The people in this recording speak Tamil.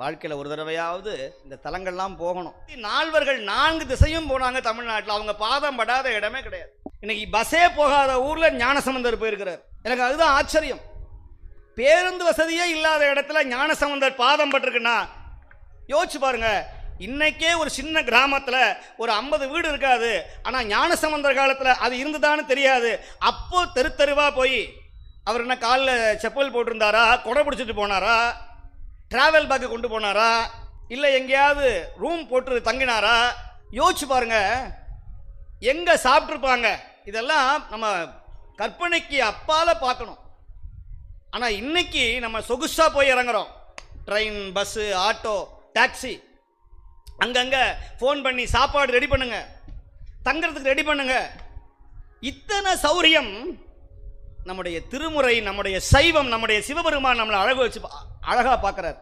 வாழ்க்கையில் ஒரு தடவையாவது இந்த தலங்கள்லாம் போகணும். நால்வர்கள் நான்கு திசையும் போனாங்க தமிழ்நாட்டில். அவங்க பாதம் படாத இடமே கிடையாது. இன்னைக்கு பஸ்ஸே போகாத ஊரில் ஞானசம்பந்தர் போயிருக்கிறார். எனக்கு அதுதான் ஆச்சரியம். பேருந்து வசதியே இல்லாத இடத்துல ஞானசம்பந்தர் பாதம் பட்டிருக்குன்னா யோசிச்சு பாருங்க. இன்னைக்கே ஒரு சின்ன கிராமத்தில் ஒரு ஐம்பது வீடு இருக்காது. ஆனால் ஞானசம்பந்தர் காலத்தில் அது இருந்துதான்னு தெரியாது. அப்போ தெரு தெருவாக போய் அவர் என்ன காலில் செப்பல் போட்டிருந்தாரா? கொடை பிடிச்சிட்டு போனாரா? டிராவல் பேக்கு கொண்டு போனாரா? இல்லை எங்கேயாவது ரூம் போட்டு தங்கினாரா? யோசிச்சு பாருங்க. எங்கே சாப்பிட்ருப்பாங்க இதெல்லாம் நம்ம கற்பனைக்கு அப்பால பார்க்கணும். ஆனால் இன்னைக்கு நம்ம சொகுசாக போய் இறங்குறோம். ட்ரெயின் பஸ்ஸு ஆட்டோ டாக்ஸி அங்கங்கே ஃபோன் பண்ணி சாப்பாடு ரெடி பண்ணுங்க. தங்குறதுக்கு ரெடி பண்ணுங்க. இத்தனை சௌரியம் நம்முடைய திருமுறை நம்முடைய சைவம் நம்முடைய சிவபெருமான் நம்மளை அழகு வச்சு அழகாக அழகா பார்க்குறார்